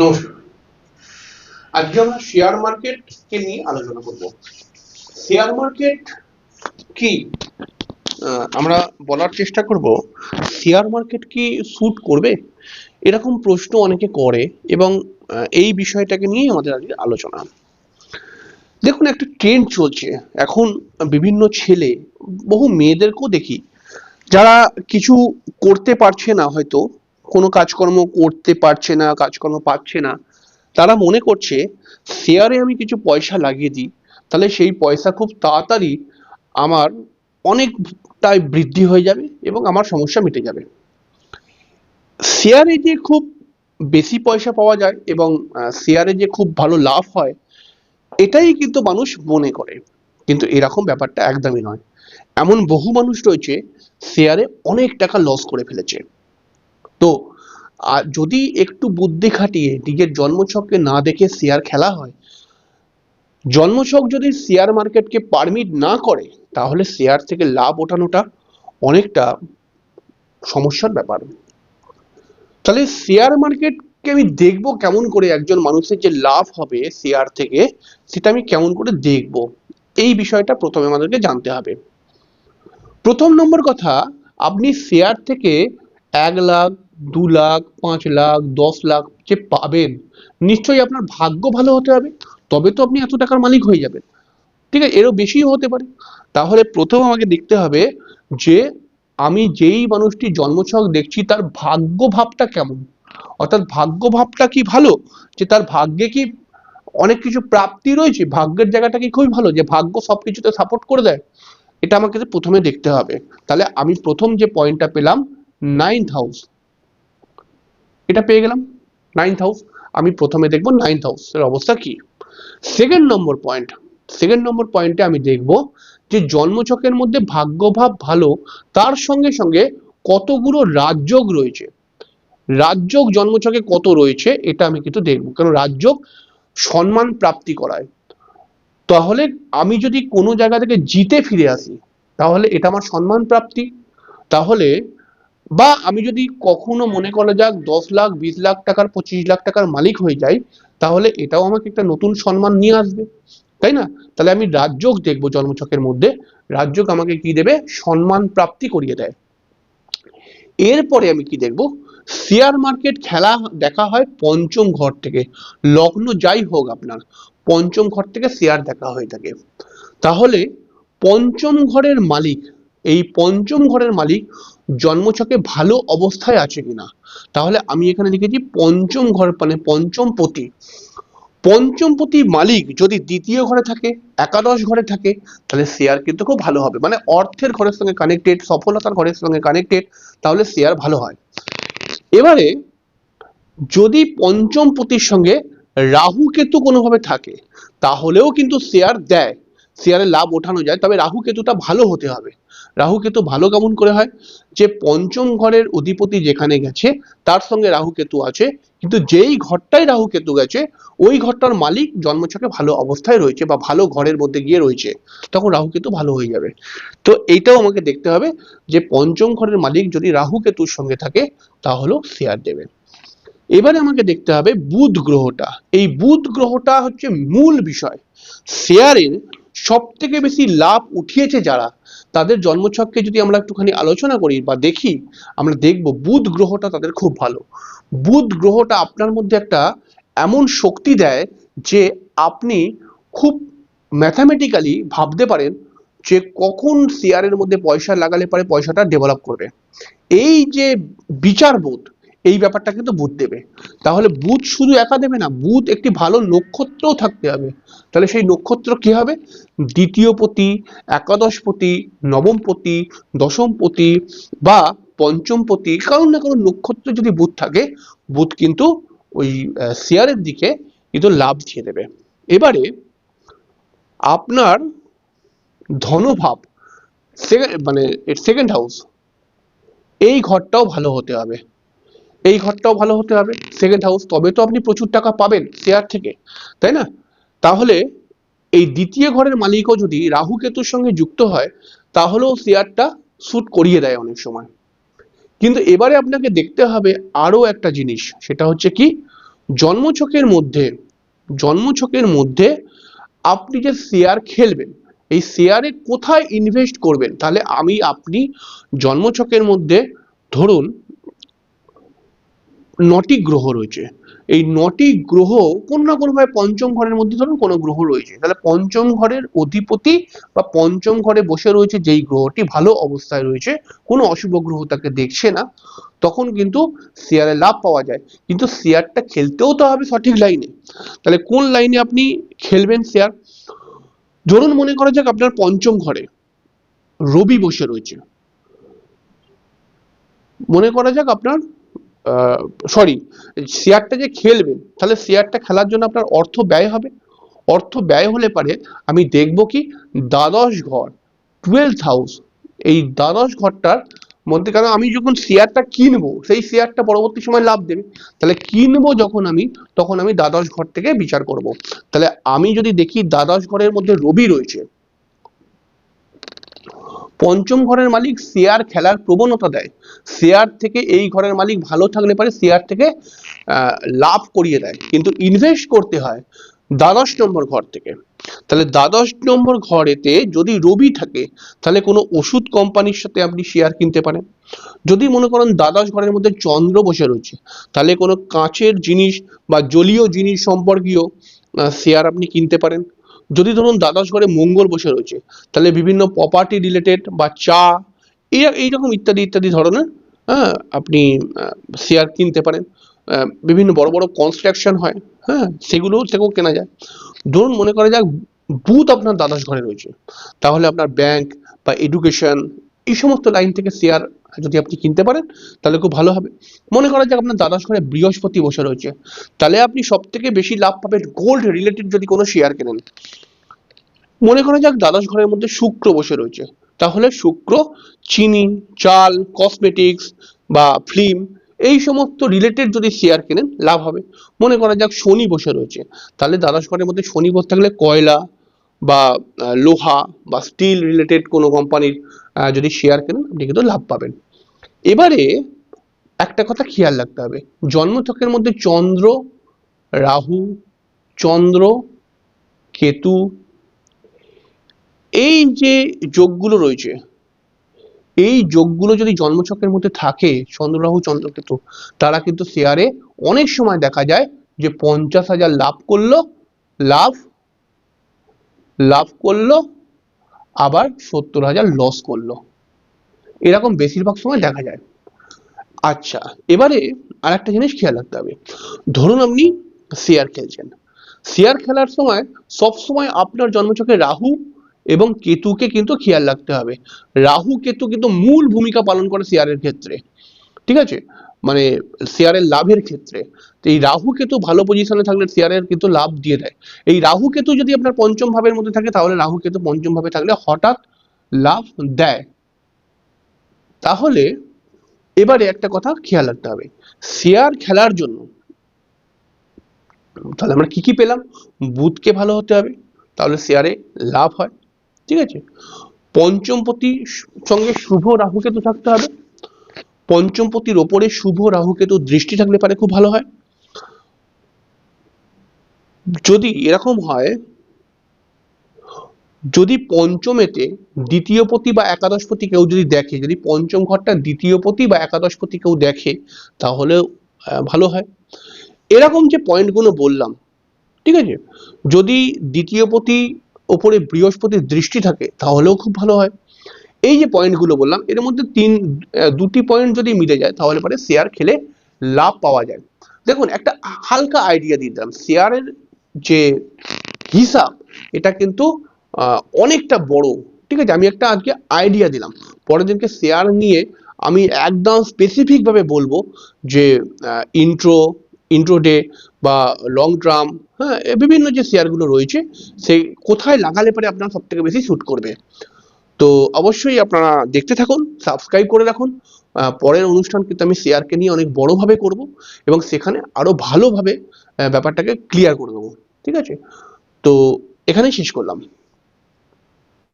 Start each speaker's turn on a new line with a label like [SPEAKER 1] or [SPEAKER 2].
[SPEAKER 1] নমস্কার। আজকে আমরা শেয়ার মার্কেটকে নিয়ে আলোচনা করব। শেয়ার মার্কেট কি? আমরা বলার চেষ্টা করব শেয়ার মার্কেট কি স্যুট করবে? এরকম প্রশ্ন অনেকে করে এবং এই বিষয়টাকে নিয়ে আমাদের আজকে আলোচনা। দেখুন, একটা ট্রেন্ড চলছে। এখন বিভিন্ন ছেলে, বহু মেয়েদেরকেও দেখি, যারা কিছু করতে পারছে না হয়তো কোনো কাজকর্ম করতে পারছে না, কাজকর্ম পাচ্ছে না। তারা মনে করছে শেয়ারে আমি কিছু পয়সা লাগিয়ে দিই। তাহলে সেই পয়সা খুব তাড়াতাড়ি আমার অনেকটাই বৃদ্ধি হয়ে যাবে এবং আমার সমস্যা মিটে যাবে। শেয়ারে যে খুব বেশি পয়সা পাওয়া যায় এবং শেয়ারে যে খুব ভালো লাভ হয়, এটাই কিন্তু মানুষ মনে করে। কিন্তু এরকম ব্যাপারটা একদমই নয়। এমন বহু মানুষ রয়েছে শেয়ারে অনেক টাকা লস করে ফেলেছে। তো আর যদি একটু বুদ্ধি খাটিয়ে নিজের জন্মছককে না দেখে শেয়ার খেলা হয়, জন্মছক যদি শেয়ার মার্কেটকে পারমিট না করে, তাহলে শেয়ার থেকে লাভ ওঠানোটা অনেকটা সমস্যার ব্যাপার। তাহলে শেয়ার মার্কেটকে আমি দেখব কেমন করে একজন মানুষের যে লাভ হবে শেয়ার থেকে, সেটা আমি কেমন করে দেখব? এই বিষয়টা প্রথমে আমাদেরকে জানতে হবে। প্রথম নম্বর কথা, আপনি শেয়ার থেকে এক লাখ দু লাখ পাঁচ লাখ দশ লাখ যে পাবেন, নিশ্চয়ই আপনার ভাগ্য ভালো হতে হবে। তবে তো আপনি এত টাকার মালিক হয়ে যাবেন। ঠিক আছে, এরও বেশিও হতে পারে। তাহলে প্রথম আমাকে দেখতে হবে যে আমি যেই মানুষটি জন্মছক দেখছি, তার ভাগ্য ভাবটা কেমন? অর্থাৎ ভাগ্য ভাবটা কি ভালো? যে তার ভাগ্যে কি অনেক কিছু প্রাপ্তি রয়েছে? ভাগ্যের জায়গাটা কি খুবই ভালো? যে ভাগ্য সব কিছুতে সাপোর্ট করে দেয়? এটা আমাকে প্রথমে দেখতে হবে। তাহলে আমি প্রথম যে পয়েন্টটা পেলাম নাইন্থ হাউস এটা পেয়ে গেলাম নাইন্থ হাউস আমি প্রথমে দেখব নাইন্থ হাউসের অবস্থা কি। Second number point second number পয়েন্টে আমি দেখব যে জন্মছকের মধ্যে ভাগ্যভাব ভালো, তার সঙ্গে সঙ্গে কতগুলো রাজযোগ রয়েছে। রাজযোগ জন্মছকে কত রয়েছে এটা আমি কিন্তু দেখব। কারণ রাজযোগ সম্মান প্রাপ্তি করায়। তাহলে আমি যদি কোনো জায়গা থেকে জিতে ফিরে আসি, তাহলে এটা আমার সম্মান প্রাপ্তি। তাহলে বা আমি যদি কখনো মনে করা যাক দশ লাখ, বিশ লাখ টাকার, পঁচিশ লাখ টাকার মালিক হয়ে যাই, তাহলে এটাও আমাকে একটা নতুন সম্মান নিয়ে আসবে, তাই না? তাহলে আমি রাজযোগ দেখব জন্মছকের মধ্যে, রাজযোগ আমাকে কি দেবে? সম্মান প্রাপ্তি করিয়ে দেয়। এরপরে আমি কি দেখব? শেয়ার মার্কেট খেলা দেখা হয় পঞ্চম ঘর থেকে, লগ্ন যাই হোক আপনার, পঞ্চম ঘর থেকে শেয়ার দেখা হয়ে থাকে। তাহলে পঞ্চম ঘরের মালিক এই পঞ্চম ঘরের মালিক জন্মছকে ভালো অবস্থায় আছে কিনা? তাহলে আমি এখানে লিখেছি পঞ্চম ঘর মানে পঞ্চম পতি। পঞ্চমপতি মালিক যদি দ্বিতীয় ঘরে থাকে, একাদশ ঘরে থাকে, তাহলে শেয়ার কিন্তু খুব ভালো হবে। মানে অর্থের ঘরের সঙ্গে কানেক্টেড সফলতার ঘরের সঙ্গে কানেক্টেড তাহলে শেয়ার ভালো হয়। এবারে যদি পঞ্চম পতির সঙ্গে রাহু কেতু কোনোভাবে থাকে, তাহলেও কিন্তু শেয়ার দেয়। শেয়ারে লাভ ওঠানো যায়, তবে রাহু কেতুটা ভালো হতে হবে। রাহু কেতু ভালো কেমন করে হয়? যে পঞ্চম ঘরের অধিপতি যেখানে গেছে, তার সঙ্গে রাহু কেতু আছে, কিন্তু যেই ঘরটায় রাহু কেতু গেছে, ওই ঘরটার মালিক জন্মছকে ভালো অবস্থায় রয়েছে বা ভালো ঘরের মধ্যে গিয়ে রয়েছে, তখন রাহু কেতু ভালো হয়ে যাবে। তো এইটাও আমাকে দেখতে হবে যে পঞ্চম ঘরের মালিক যদি রাহু কেতুর সঙ্গে থাকে, তাহলেও শেয়ার দেবে এবারে আমাকে দেখতে হবে বুধ গ্রহটা। এই বুধ গ্রহটা হচ্ছে মূল বিষয়। শেয়ারের সব থেকে বেশি লাভ উঠিয়েছে যারা তাদের জন্মছককে যদি আমরা একটুখানি আলোচনা করি বা দেখি, আমরা দেখব বুধ গ্রহটা তাদের খুব ভালো। বুধ গ্রহটা আপনার মধ্যে একটা এমন শক্তি দেয় যে আপনি খুব ম্যাথামেটিক্যালি ভাবতে পারেন যে কখন শেয়ারের মধ্যে পয়সা লাগালে পরে পয়সাটা ডেভেলপ করবে। এই যে বিচারবোধ এই ব্যাপারটা কিন্তু বুধ দেবে। তাহলে বুধ শুধু একা দেবে না, বুধ একটি ভালো নক্ষত্রও থাকতে হবে। তাহলে সেই নক্ষত্র কি হবে? দ্বিতীয় পতি, একাদশ পতি, নবম পতি, দশম পতি বা পঞ্চম পতি, কারণ না কারণ নক্ষত্র যদি বুধ থাকে, বুধ কিন্তু ওই শেয়ারের দিকে কিন্তু লাভ দিয়ে দেবে। এবারে আপনার ধনভাব সে- মানে সেকেন্ড হাউস এই ঘরটাও ভালো হতে হবে। এই ঘরটাও ভালো হতে হবে। সেকেন্ড হাউস তবে তো আপনি প্রচুর টাকা পাবেন শেয়ার থেকে, তাই না? তাহলে এই দ্বিতীয় ঘরের মালিকও যদি রাহু কেতুর সঙ্গে যুক্ত হয়, তাহলেও শেয়ারটা স্যুট করিয়ে দেয় অনেক সময়। কিন্তু এবারে আপনাকে দেখতে হবে আরও একটা জিনিস, সেটা হচ্ছে কি জন্মছকের মধ্যে জন্মছকের মধ্যে আপনি যে শেয়ার খেলবেন, এই শেয়ারে কোথায় ইনভেস্ট করবেন? তাহলে আমি, আপনি জন্মছকের মধ্যে ধরুন নটি গ্রহ রয়েছে। এই নটি গ্রহ কোনো না কোনোভাবে পঞ্চম ঘরের মধ্যে ধরুন কোনো গ্রহ রয়েছে। তাহলে পঞ্চম ঘরের অধিপতি বা পঞ্চম ঘরে বসে রয়েছে যেই গ্রহটি ভালো অবস্থায় রয়েছে, কোনো অশুভ গ্রহ তাকে দেখছে না, তখন কিন্তু শেয়ারে লাভ পাওয়া যায়। কিন্তু শেয়ারটা খেলতেও তো হবে সঠিক লাইনে। তাহলে কোন লাইনে আপনি খেলবেন শেয়ার? ধরুন মনে করা যাক আপনার পঞ্চম ঘরে রবি বসে রয়েছে। মনে করা যাক আপনার সরি শেয়ারটা যে খেলবেন তাহলে শেয়ারটা খেলার জন্য আপনার অর্থ ব্যয় হবে। অর্থ ব্যয় হলে পারে আমি দেখব কি দ্বাদশ ঘর টুয়েলভ হাউস এই দ্বাদশ ঘরটার মধ্যে কারণ আমি যখন শেয়ারটা কিনবো, সেই শেয়ারটা পরবর্তী সময় লাভ দেবে। তাহলে কিনবো যখন আমি, তখন আমি দ্বাদশ ঘর থেকে বিচার করব। তাহলে আমি যদি দেখি দ্বাদশ ঘরের মধ্যে রবি রয়েছে পঞ্চম ঘরের মালিক শেয়ার খেলার প্রবণতা দেয়। শেয়ার থেকে এই ঘরের মালিক ভালো থাকলে পারে, শেয়ার থেকে লাভ করিয়ে দেয়। কিন্তু ইনভেস্ট করতে হয় দ্বাদশ নম্বর ঘর থেকে। তাহলে দ্বাদশ নম্বর ঘরেতে যদি রবি থাকে, তাহলে কোনো ওষুধ কোম্পানির সাথে আপনি শেয়ার কিনতে পারেন। যদি মনে করেন দ্বাদশ ঘরের মধ্যে চন্দ্র বসে রয়েছে, তাহলে কোনো কাঁচের জিনিস বা জলীয় জিনিস সম্পর্কীয় শেয়ার আপনি কিনতে পারেন। যদি ধরুন দ্বাদশ ঘরে মঙ্গল বসে রয়েছে, তাহলে বিভিন্ন প্রপার্টি রিলেটেড বা চা, এই এইরকম ইত্যাদি ইত্যাদি ধরনের হ্যাঁ আপনি শেয়ার কিনতে পারেন। বিভিন্ন বড় বড় কনস্ট্রাকশন হয় হ্যাঁ সেগুলো থেকেও কেনা যায়। ধরুন মনে করা যাক, বুথ আপনার দ্বাদশ ঘরে রয়েছে। তাহলে আপনার ব্যাংক বা এডুকেশন এই সমস্ত লাইন থেকে শেয়ার যদি আপনি কিনতে পারেন, তাহলে খুব ভালো হবে। মনে করা যাক আপনার দ্বাদশ ঘরে বৃহস্পতি বসে রয়েছে। তাহলে আপনি সব থেকে বেশি লাভ পাবেন গোল্ড রিলেটেড যদি কোনো শেয়ার কেনেন। মনে করা যাক দ্বাদশ ঘরের মধ্যে শুক্র বসে রয়েছে। তাহলে শুক্র, চিনি, চাল কসমেটিক্স বা ফিল্ম এই সমস্ত রিলেটেড যদি শেয়ার কেনেন, লাভ হবে। মনে করা যাক শনি বসে রয়েছে। তাহলে দ্বাদশ ঘরের মধ্যে শনি বসে থাকলে কয়লা বা লোহা বা স্টিল রিলেটেড কোনো কোম্পানির যদি শেয়ার কেনেন, আপনি কিন্তু লাভ পাবেন। এবারে একটা কথা খেয়াল রাখতে হবে। জন্মছকের মধ্যে চন্দ্র, রাহু, চন্দ্র, কেতু, এই যে যোগগুলো রয়েছে, এই যোগগুলো যদি জন্মছকের মধ্যে থাকে, চন্দ্র, রাহু চন্দ্রকেতু তারা কিন্তু শেয়ারে অনেক সময় দেখা যায় যে পঞ্চাশ হাজার লাভ করল, লাভ লাভ করল, আবার সত্তর হাজার লস করল। এরকম বেশিরভাগ সময় দেখা যায়। আচ্ছা এবারে আর একটা জিনিস খেয়াল রাখতে হবে। ধরুন আপনি শেয়ার খেলছেন। শেয়ার খেলার সময় সব সময় আপনার জন্মছকে রাহু এবং কেতুকে কিন্তু খেয়াল রাখতে হবে। রাহু, কেতু কিন্তু মূল ভূমিকা পালন করে শেয়ারের ক্ষেত্রে। ঠিক আছে? মানে শেয়ারের লাভের ক্ষেত্রে, তো এই রাহু কেতু ভালো পজিশনে থাকলে শেয়ারের কিন্তু লাভ দিয়ে দেয়। এই রাহু কেতু যদি আপনার পঞ্চম ভাবের মধ্যে থাকে, তাহলে রাহু কেতু পঞ্চম ভাবে থাকলে হঠাৎ লাভ দেয়। তাহলে এবারে একটা কথা খেয়াল রাখতে হবে। শেয়ার খেলার জন্য তাহলে আমরা কি কি পেলাম? বুথকে ভালো হতে হবে, তাহলে শেয়ারে লাভ হয়, ঠিক আছে? পঞ্চমপতি সঙ্গে শুভ রাহুকেতু থাকতে হবে। পঞ্চমপতির ওপরে শুভ রাহুকেতু দৃষ্টি থাকলে পারে খুব ভালো হয়। যদি এরকম হয়, যদি পঞ্চমেতে দ্বিতীয় পতি বা একাদশ পতি কেউ যদি দেখে, যদি পঞ্চম ঘরটা দ্বিতীয় পতি বা একাদশ পতি কেউ দেখে, তাহলে ভালো হয়। এরকম যে পয়েন্টগুলো বললাম, ঠিক আছে? যদি দ্বিতীয় পতি ওপরে বৃহস্পতির দৃষ্টি থাকে, তাহলেও খুব ভালো হয়। এই যে পয়েন্টগুলো বললাম, এর মধ্যে তিন দুটি পয়েন্ট যদি মিলে যায়, তাহলে পরে শেয়ার খেলে লাভ পাওয়া যায়। দেখুন, একটা হালকা আইডিয়া দিয়ে দিলাম। শেয়ারের যে হিসাব, এটা কিন্তু অনেকটা বড়। ঠিক আছে, আমি একটা আজকে আইডিয়া দিলাম। পরের দিনকে শেয়ার নিয়ে আমি একদম স্পেসিফিকভাবে বলব যে ইন্ট্রো ইন্ট্রো ডে বা লং টার্ম হ্যাঁ বিভিন্ন যে শেয়ারগুলো রয়েছে সেই কোথায় লাগালে পরে আপনার সব থেকে বেশি শ্যুট করবে। তো অবশ্যই আপনারা দেখতে থাকুন সাবস্ক্রাইব করে রাখুন। পরের অনুষ্ঠান কিন্তু আমি শেয়ারকে নিয়ে অনেক বড়ভাবে করব এবং সেখানে আরও ভালোভাবে ব্যাপারটাকে ক্লিয়ার করে দেবো। ঠিক আছে? তো এখানেই শেষ করলাম।